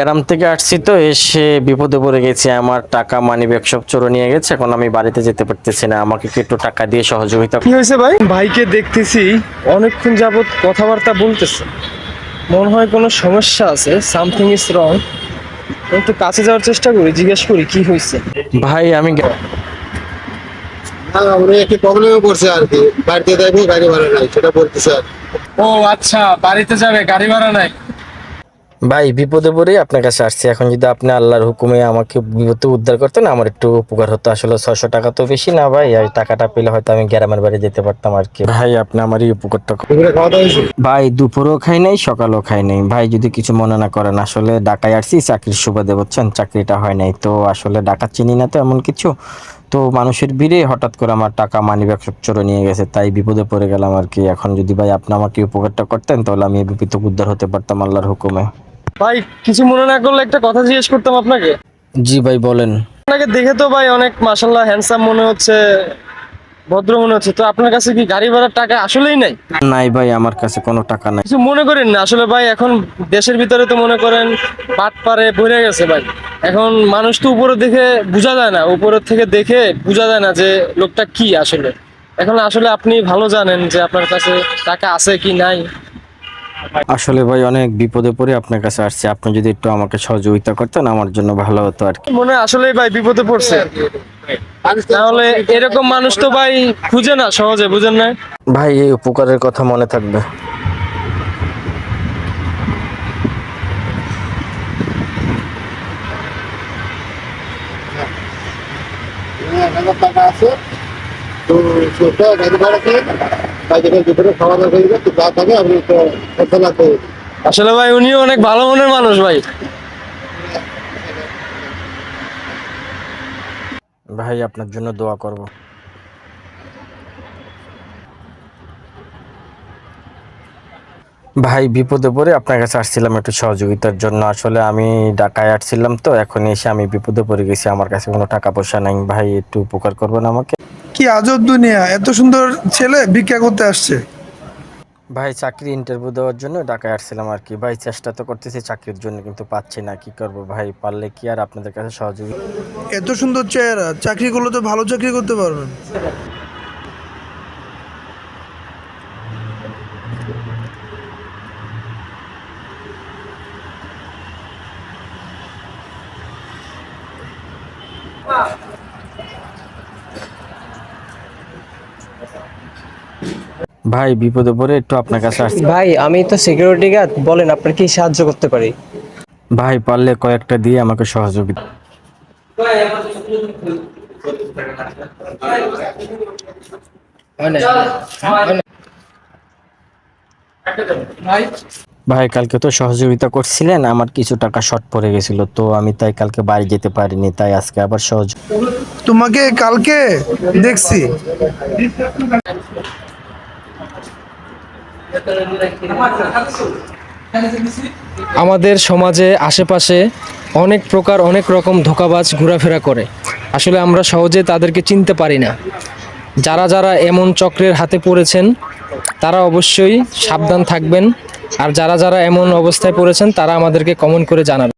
গ্রাম থেকে আসছি তো এসে বিপদে পড়ে গেছি। আমার টাকা মানি ব্যাগ সব চোরে নিয়ে গেছে এখন আমি বাড়িতে যেতে পারতেছি না। আমাকে একটু টাকা দিয়ে সহযোগিতা কি হয়েছে ভাই? ভাইকে দেখতেছি অনেকক্ষণ যাবত কথাবার্তা বলতেছে। মনে হয় কোনো সমস্যা আছে সামথিং ইজ রং একটু কাছে যাওয়ার চেষ্টা করি জিজ্ঞেস করি কি হয়েছে? ভাই আমি না উনি একটি প্রবলেমে পড়ছে আর কি। বাড়িতে গাড়ি ভাড়া নাই সেটা বলতেছে আর ও আচ্ছা বাড়িতে যাবে গাড়ি ভাড়া নাই? ভাই বিপদে পড়ে আপনার কাছে আসছি। এখন যদি আপনি আল্লাহর হুকুমে আমাকে বিপদে উদ্ধার করতেন আমার একটু উপকার হতো। আসলে ছশো টাকা তো বেশি না ভাই আর টাকাটা পেলে হয়তো আমি গ্রামের বাড়ি যেতে পারতাম আর কি। ভাই আপনি আমার এই উপকারটা ভাই দুপুরেও খাই নাই সকালেও খাই নাই। ভাই যদি কিছু মনে না করেন আসলে ঢাকায় আসছি চাকরির সুবাদে বুঝছেন? চাকরিটা হয় নাই। তো আসলে ঢাকা চিনি না তো এমন কিছু। তো মানুষের ভিড়ে হঠাৎ করে আমার টাকা মানি ব্যাগ সব চোরে নিয়ে গেছে তাই বিপদে পড়ে গেলাম আর কি। এখন যদি ভাই আপনি আমাকে উপকারটা করতেন তাহলে আমি এই বিপদ উদ্ধার হতে পারতাম আল্লাহর হুকুমে। ভাই কিছু মনে না করলে একটা কথা জিজ্ঞেস করতাম আপনাকে। জি ভাই বলেন। আপনাকে দেখে তো ভাই অনেক মাসাল্লাহ হ্যান্ডসাম মনে হচ্ছে ভদ্র মনে হচ্ছে। তো আপনার কাছে কি গাড়ি ভাড়ার টাকা আসলেই নাই? নাই ভাই আমার কাছে কোনো টাকা নাই। কিছু মনে করেন না আসলে ভাই এখন দেশের ভিতরে তো মনে করেন পাট পারে ভরে গেছে ভাই। এখন মানুষ তো উপরে দেখে বোঝা যায় না উপরের থেকে দেখে বোঝা যায় না যে লোকটা কি আসলে। এখন আসলে আপনি ভালো জানেন যে আপনার কাছে টাকা আছে কি নাই। আসলে ভাই অনেক বিপদে পড়ে আপনার কাছে আসছে। আপনি যদি একটু আমাকে সহযোগিতা করতেন আমার জন্য ভালো হতো আর কি। মনে হয় আসলেই ভাই বিপদে পড়ছে। তাহলে এরকম মানুষ তো ভাই খুঁজে না সহজে বুঝেন না ভাই এই উপকারের কথা মনে থাকবে। হ্যাঁ, টাকা আছে। তো সেটা গাড়ি ভাড়া তাই যেখানে দুপুরে খাওয়া দাওয়া করবে তো যা থাকে আপনি তো আসলে ভাই উনিও অনেক ভালো মনের মানুষ ভাই। ভাই আপনার জন্য দোয়া করব। ভাই বিপদে পড়ে আপনার কাছে আসছিলাম একটু সহযোগিতার জন্য। আসলে আমি ঢাকায় আসছিলাম তো এখন এসে আমি বিপদে পড়ে গেছি। আমার কাছে কোনো টাকা পয়সা নাই। ভাই একটু উপকার করবেন আমাকে? কি আজব দুনিয়া এত সুন্দর ছেলে ভিক্ষা করতে আসছে। ভাই চাকরি ইন্টারভিউ দেওয়ার জন্য ঢাকায় আসছিলাম আর কি। ভাই চেষ্টা তো করতেছি চাকরির জন্য কিন্তু পাচ্ছি না কি করব ভাই? পারলে কি আর আপনাদের কাছে সহযোগিতা এত সুন্দর চেহারা চাকরি করলে তো ভালো চাকরি করতে পারবেন। ভাই বিপদে পড়ে একটু আপনার কাছে আসছি। ভাই আমি তো সিকিউরিটি গার্ড বলেন আপনার কি সাহায্য করতে পারি? ভাই পারলে কয়েকটা দিয়ে আমাকে সহযোগিতা ভাই কালকে তো সহযোগিতা করছিলেন আমার কিছু টাকা শর্ট পড়ে গেছিল তো আমি তাই কালকে বাড়ি যেতে পারিনি তাই আজকে আবার সহজ তোমাকে কালকে দেখছি। আমাদের সমাজে, আশেপাশে অনেক প্রকার অনেক রকম ধোকাবাজ ঘোরাফেরা করে। আসলে আমরা সহজে তাদেরকে চিনতে পারি না। যারা যারা এমন চক্রের হাতে পড়েছেন, তারা অবশ্যই সাবধান থাকবেন। আর যারা যারা এমন অবস্থায় পড়েছেন, তারা আমাদেরকে কমন করে জানাবেন।